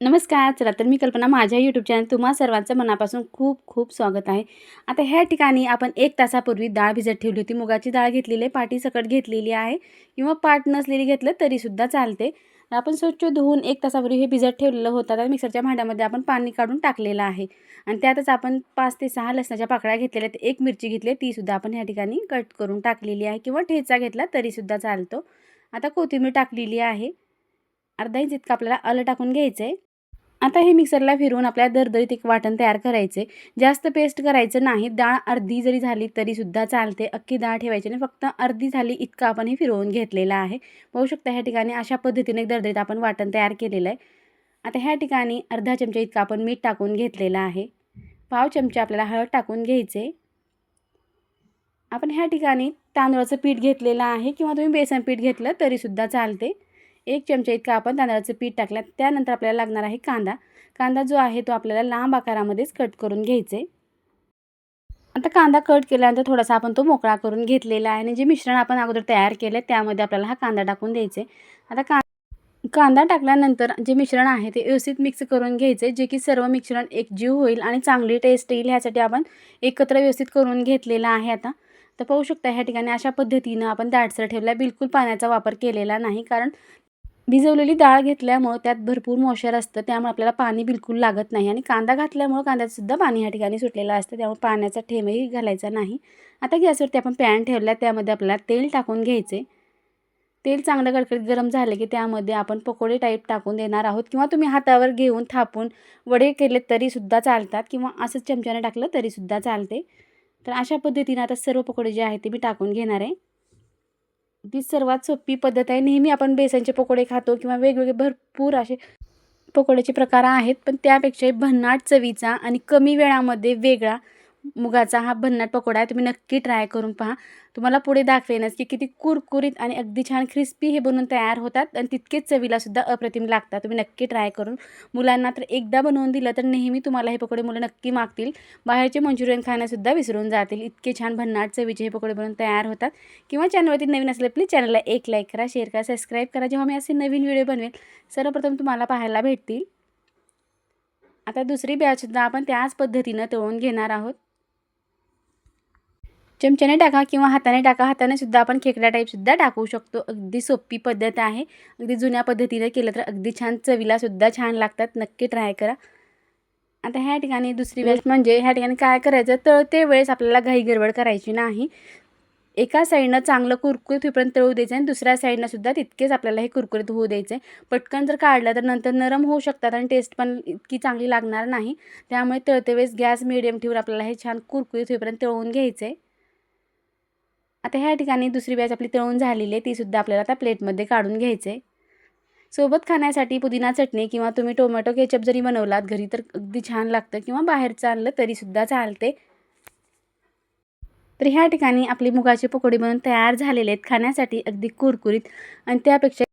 नमस्कार चला तर मी कल्पना माझ्या यूट्यूब चॅनल तुम्हा सर्वांचं मनापासून खूप खूप स्वागत आहे. आता ह्या ठिकाणी आपण एक तासापूर्वी डाळ भिजत ठेवली होती. मुगाची डाळ घेतलेली आहे पाटी सकट घेतलेली आहे किंवा पाट नसलेली घेतलं तरीसुद्धा चालते. आपण स्वच्छ धुवून एक तासापूर्वी हे भिजत ठेवलेलं होतं. आता मिक्सरच्या भांड्यामध्ये आपण पाणी काढून टाकलेलं आहे. आणि त्यातच आपण पाच ते सहा लसणाच्या पाकळ्या घेतलेल्या आहेत. एक मिरची घेतली तीसुद्धा आपण ह्या ठिकाणी कट करून टाकलेली आहे किंवा ठेचा घेतला तरीसुद्धा चालतो. आता कोथिंबीर टाकलेली आहे. अर्धा इंच इतकं आपल्याला आलं टाकून घ्यायचं आहे आता हे मिक्सरला फिरवून आपल्याला दरदरीत एक वाटण तयार करायचे. जास्त पेस्ट करायचं नाही. डाळ अर्धी जरी झाली तरीसुद्धा चालते. अख्खी डाळ ठेवायची नाही फक्त अर्धी झाली इतकं आपण हे फिरवून घेतलेलं आहे. पाहू शकता ह्या ठिकाणी अशा पद्धतीने दरदरीत आपण वाटण तयार केलेलं आहे. आता ह्या ठिकाणी अर्धा चमचा इतकं आपण मीठ टाकून घेतलेलं आहे. पाव चमचा आपल्याला हळद टाकून घ्यायचे. आपण ह्या ठिकाणी तांदळाचं पीठ घेतलेलं आहे किंवा तुम्ही बेसन पीठ घेतलं तरीसुद्धा चालते. एक चमचा इतका आपण तांदळाचं पीठ टाकलं. त्यानंतर आपल्याला लागणार आहे कांदा. कांदा जो आहे तो आपल्याला लांब आकारामध्येच कट करून घ्यायचे. आता कांदा कट केल्यानंतर थोडासा आपण तो मोकळा करून घेतलेला आहे आणि जे मिश्रण आपण अगोदर तयार केलं आहे त्यामध्ये आपल्याला हा कांदा टाकून द्यायचे. आता का कांदा टाकल्यानंतर जे मिश्रण आहे ते व्यवस्थित मिक्स करून घ्यायचे जे की सर्व मिश्रण एकजीव होईल आणि चांगली टेस्ट येईल ह्यासाठी आपण एकत्र व्यवस्थित करून घेतलेलं आहे आता. तर पाहू शकता ह्या ठिकाणी अशा पद्धतीनं आपण दाटसर ठेवला बिलकुल पाण्याचा वापर केलेला नाही कारण भिजवलेली डाळ घेतल्यामुळं त्यात भरपूर मॉशर असतं. त्यामुळे आपल्याला पाणी बिलकुल लागत नाही. आणि कांदा घातल्यामुळं कांद्यातसुद्धा पाणी ह्या ठिकाणी सुटलेलं असतं. त्यामुळे पाण्याचा ठेमही घालायचा नाही. आता गॅसवरती आपण पॅन ठेवला त्यामध्ये आपल्याला तेल टाकून घ्यायचे. तेल चांगलं कडकडीत गरम झालं की त्यामध्ये आपण पकोडे टाईप टाकून देणार आहोत. किंवा तुम्ही हातावर घेऊन थापून वडे केले तरीसुद्धा चालतात. किंवा असंच चमच्याने टाकलं तरीसुद्धा चालते. तर अशा पद्धतीनं आता सर्व पकोडे जे आहेत ते मी टाकून घेणार आहे. ती सर्वात सोपी पद्धत आहे. नेहमी आपण बेसनचे पकोडे खातो किंवा वेगवेगळे भरपूर असे पकोड्याचे प्रकार आहेत. पण त्यापेक्षा भन्नाट चवीचा आणि कमी वेळामध्ये वेगळा मुगाचा हा भन्नाट पकोडा आहे तुम्ही नक्की ट्राय करून पहा. तुम्हाला पुढे दाखवेनच की किती कुरकुरीत आणि अगदी छान क्रिस्पी हे बनवून तयार होतात आणि तितकेच चवीलासुद्धा अप्रतिम लागतात. तुम्ही नक्की ट्राय करून मुलांना तर एकदा बनवून दिलं तर नेहमी तुम्हाला हे पकोडे मुलं नक्की मागतील. बाहेरचे मंचुरियन खाण्यासुद्धा विसरून जातील. इतके छान भन्नाट चवीचे हे पकोडे बनवून तयार होतात. किंवा चॅनलवरती नवीन असले प्लीज चॅनलला एक लाईक करा शेअर करा सबस्क्राईब करा. जेव्हा मी असे नवीन व्हिडिओ बनवेल सर्वप्रथम तुम्हाला पाहायला भेटतील. आता दुसरी बॅचसुद्धा आपण त्याच पद्धतीनं तळून घेणार आहोत. चमच्याने टाका किंवा हाताने टाका. हाताने सुद्धा आपण खेकडा टाईपसुद्धा टाकू शकतो. अगदी सोपी पद्धत आहे. अगदी जुन्या पद्धतीने केलं तर अगदी छान चवीलासुद्धा छान लागतात. नक्की ट्राय करा. आता ह्या ठिकाणी दुसरी वेळेस म्हणजे ह्या ठिकाणी काय करायचं? तळते वेळेस आपल्याला घाई गडबड करायची नाही. एका साईडनं चांगलं कुरकुरीत होईपर्यंत तळू द्यायचं आणि दुसऱ्या साईडनं सुद्धा तितकेच आपल्याला हे कुरकुरीत होऊ द्यायचं आहे पटकन जर काढलं तर नंतर नरम होऊ शकतात आणि टेस्ट पण इतकी चांगली लागणार नाही. त्यामुळे तळते वेळेस गॅस मिडियम ठेवून आपल्याला हे छान कुरकुरीत होईपर्यंत तळून घ्यायचं आहे आता ह्या ठिकाणी दुसरी बॅच आपली तळून झालेली आहे. तीसुद्धा आपल्याला आता प्लेटमध्ये काढून घ्यायचे सोबत खाण्यासाठी पुदिना चटणी किंवा तुम्ही टोमॅटो केचप जरी बनवलात घरी तर अगदी छान लागतं किंवा बाहेरचं आणलं तरीसुद्धा चालते तर ह्या ठिकाणी आपली मुगाची पकोडी बनवून तयार झालेले आहेत. खाण्यासाठी अगदी कुरकुरीत आणि त्यापेक्षा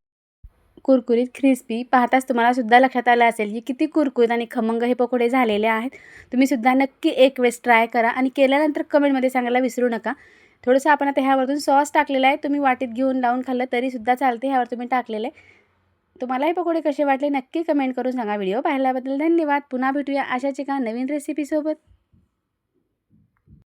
कुरकुरीत क्रिस्पी पाहताच तुम्हाला सुद्धा लक्षात आलं असेल की किती कुरकुरीत आणि खमंग हे पकोडे झालेले आहेत. तुम्ही सुद्धा नक्की एक वेळेस ट्राय करा आणि केल्यानंतर कमेंटमध्ये सांगायला विसरू नका. थोडंसं आपण आता ह्यावरतून सॉस टाकलेला आहे. तुम्ही वाटीत घेऊन लावून खाल्लं तरीसुद्धा चालते ह्यावर तुम्ही टाकलेलं आहे. तुम्हाला हे पकोडे कसे वाटले नक्की कमेंट करून सांगा. व्हिडिओ पाहिल्याबद्दल धन्यवाद. पुन्हा भेटूया अशाच एका नवीन रेसिपीसोबत